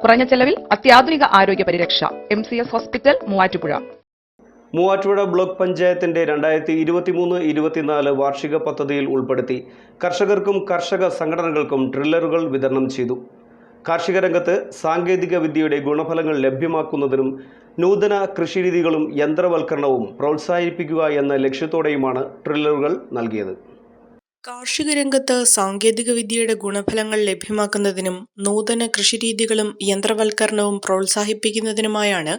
കുറഞ്ഞ ചെലവിൽ അത്യാധുനിക ആരോഗ്യ പരിരക്ഷ. M C S hospital Muvattupuzha. Muvattupuzha block പഞ്ചായത്തിന്റെ രണ്ടായിരത്തി ഇരുപത്തിമൂന്ന് ഇരുപത്തിനാല് വാർഷിക പദ്ധതിയിൽ ഉൾപ്പെടുത്തി കർഷകർക്കും കർഷക സംഘടനകൾക്കും ട്രില്ലറുകൾ വിതരണം ചെയ്തു. കാർഷിക രംഗത്ത് സാങ്കേതിക വിദ്യയുടെ ഗുണഫലങ്ങൾ ലഭ്യമാക്കുന്നതിനും നൂതന കൃഷിരീതികളും യന്ത്രവൽക്കരണവും പ്രോത്സാഹിപ്പിക്കുക എന്ന ലക്ഷ്യത്തോടെയുമാണ് ട്രില്ലറുകൾ നൽകിയത്. കാർഷിക രംഗത്ത് സാങ്കേതിക വിദ്യയുടെ ഗുണഫലങ്ങൾ ലഭ്യമാക്കുന്നതിനും നൂതന കൃഷിരീതികളും യന്ത്രവൽക്കരണവും പ്രോത്സാഹിപ്പിക്കുന്നതിനുമായാണ്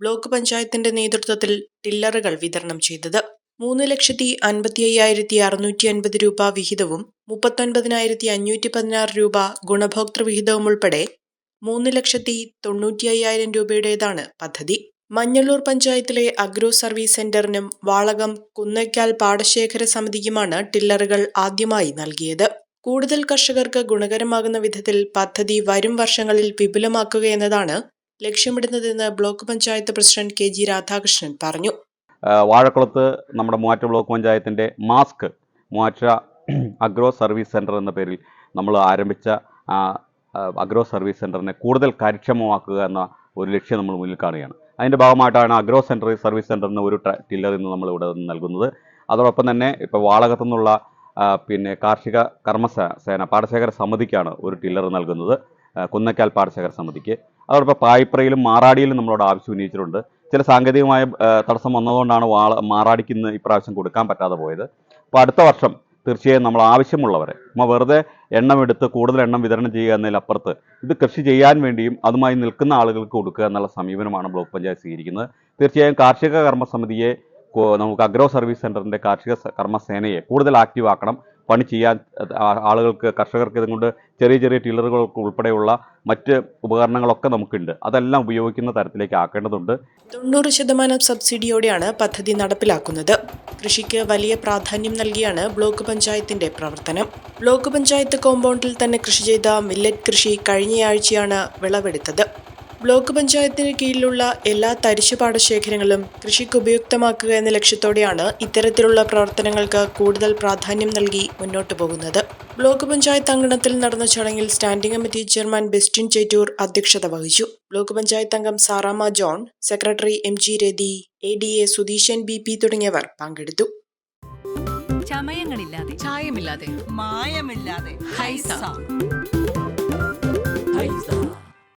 ബ്ലോക്ക് പഞ്ചായത്തിന്റെ നേതൃത്വത്തിൽ ടില്ലറുകൾ വിതരണം ചെയ്തത്. മൂന്ന് ലക്ഷത്തി അൻപത്തി അയ്യായിരത്തി അറുന്നൂറ്റി അൻപത് രൂപ വിഹിതവും മുപ്പത്തൊൻപതിനായിരത്തി അഞ്ഞൂറ്റി പതിനാറ് രൂപ ഗുണഭോക്തൃ വിഹിതവും ഉൾപ്പെടെ മൂന്ന് ലക്ഷത്തി തൊണ്ണൂറ്റി അയ്യായിരം രൂപയുടേതാണ് പദ്ധതി. മഞ്ഞള്ളൂർ പഞ്ചായത്തിലെ അഗ്രോ സർവീസ് സെന്ററിനും വാളകം കുന്നയ്ക്കാൽ പാടശേഖര സമിതിക്കുമാണ് ടില്ലറുകൾ ആദ്യമായി നൽകിയത്. കൂടുതൽ കർഷകർക്ക് ഗുണകരമാകുന്ന വിധത്തിൽ പദ്ധതി വരും വർഷങ്ങളിൽ വിപുലമാക്കുക എന്നതാണ് ലക്ഷ്യമിടുന്നതെന്ന് block panchayat president K G Radhakrishnan പറഞ്ഞു. വാഴക്കുളത്ത് നമ്മുടെ മൂവാറ്റ ബ്ലോക്ക് പഞ്ചായത്തിന്റെ മാസ്ക് മൂവാറ്റ അഗ്രോ സർവീസ് സെന്റർ എന്ന പേരിൽ നമ്മൾ ആരംഭിച്ച അഗ്രോ സർവീസ് സെന്ററിനെ കൂടുതൽ കാര്യക്ഷമമാക്കുക എന്ന ഒരു ലക്ഷ്യം നമ്മൾ മുന്നിൽ കാണുകയാണ്. അതിന്റെ ഭാഗമായിട്ടാണ് അഗ്രോ സെന്റർ സർവീസ് സെന്ററിന് ഒരു ടില്ലർ ഇന്ന് നമ്മൾ ഇവിടെ നൽകുന്നത്. അതോടൊപ്പം തന്നെ ഇപ്പോൾ വാളകത്തു നിന്നുള്ള പിന്നെ കാർഷിക കർമ്മസ സേന പാടശേഖര സമിതിക്കാണ് ഒരു ടില്ലർ നൽകുന്നത് കുന്നക്കാൽ പാടശേഖര സമിതിക്ക്. അതോടൊപ്പം പായിപ്രയിലും മാറാടിയിലും നമ്മളോട് ആവശ്യം ഉന്നയിച്ചിട്ടുണ്ട്. ചില സാങ്കേതികമായ തടസ്സം വന്നതുകൊണ്ടാണ് വാള മാറാടിക്ക് ഇന്ന് ഇപ്രാവശ്യം കൊടുക്കാൻ പറ്റാതെ പോയത്. അപ്പോൾ അടുത്ത വർഷം തീർച്ചയായും നമ്മൾ ആവശ്യമുള്ളവരെ. നമ്മൾ വെറുതെ എണ്ണം എടുത്ത് കൂടുതൽ എണ്ണം വിതരണം ചെയ്യുക എന്നതിലപ്പുറത്ത് ഇത് കൃഷി ചെയ്യാൻ വേണ്ടിയും അതുമായി നിൽക്കുന്ന ആളുകൾക്ക് കൊടുക്കുക എന്നുള്ള സമീപനമാണ് ബ്ലോക്ക് പഞ്ചായത്ത് സ്വീകരിക്കുന്നത്. തീർച്ചയായും കാർഷിക കർമ്മ സമിതിയെ നമുക്ക് അഗ്രോ സർവീസ് സെന്ററിന്റെ കാർഷിക കർമ്മസേനയെ കൂടുതൽ ആക്റ്റീവ് ആക്കണം. പണി ചെയ്യാൻ ആളുകൾക്ക് കർഷകർക്ക് ഇതുകൊണ്ട് ചെറിയ ചെറിയ ടില്ലറുകൾ ഉൾപ്പെടെയുള്ള മറ്റ് ഉപകരണങ്ങളൊക്കെ നമുക്കുണ്ട്. അതെല്ലാം ഉപയോഗിക്കുന്ന തരത്തിലേക്ക് ആക്കേണ്ടതുണ്ട്. തൊണ്ണൂറ് ശതമാനം സബ്സിഡിയോടെയാണ് പദ്ധതി നടപ്പിലാക്കുന്നത്. കൃഷിക്ക് വലിയ പ്രാധാന്യം നൽകിയാണ് ബ്ലോക്ക് പഞ്ചായത്തിന്റെ പ്രവർത്തനം. ബ്ലോക്ക് പഞ്ചായത്ത് കോമ്പൗണ്ടിൽ തന്നെ കൃഷി ചെയ്ത മില്ലറ്റ് കൃഷി കഴിഞ്ഞയാഴ്ചയാണ് വിളവെടുത്തത്. ബ്ലോക്ക് പഞ്ചായത്തിന് കീഴിലുള്ള എല്ലാ തരിശു പാടശേഖരങ്ങളും കൃഷിക്ക് ഉപയുക്തമാക്കുക എന്ന ലക്ഷ്യത്തോടെയാണ് ഇത്തരത്തിലുള്ള പ്രവർത്തനങ്ങൾക്ക് കൂടുതൽ പ്രാധാന്യം നൽകി മുന്നോട്ടു പോകുന്നത്. ബ്ലോക്ക് പഞ്ചായത്ത് അങ്കണത്തിൽ നടന്ന ചടങ്ങിൽ standing committee chairman Bestin Chettoor അധ്യക്ഷത വഹിച്ചു. ബ്ലോക്ക് പഞ്ചായത്ത് അംഗം Sarama John secretary M G Rathi A D A Sudheeshan B P തുടങ്ങിയവർ പങ്കെടുത്തു. ചമയങ്ങളില്ലാതെ ചായമില്ലാതെ മായമില്ലാതെ ഹൈസ. ഹൈസ.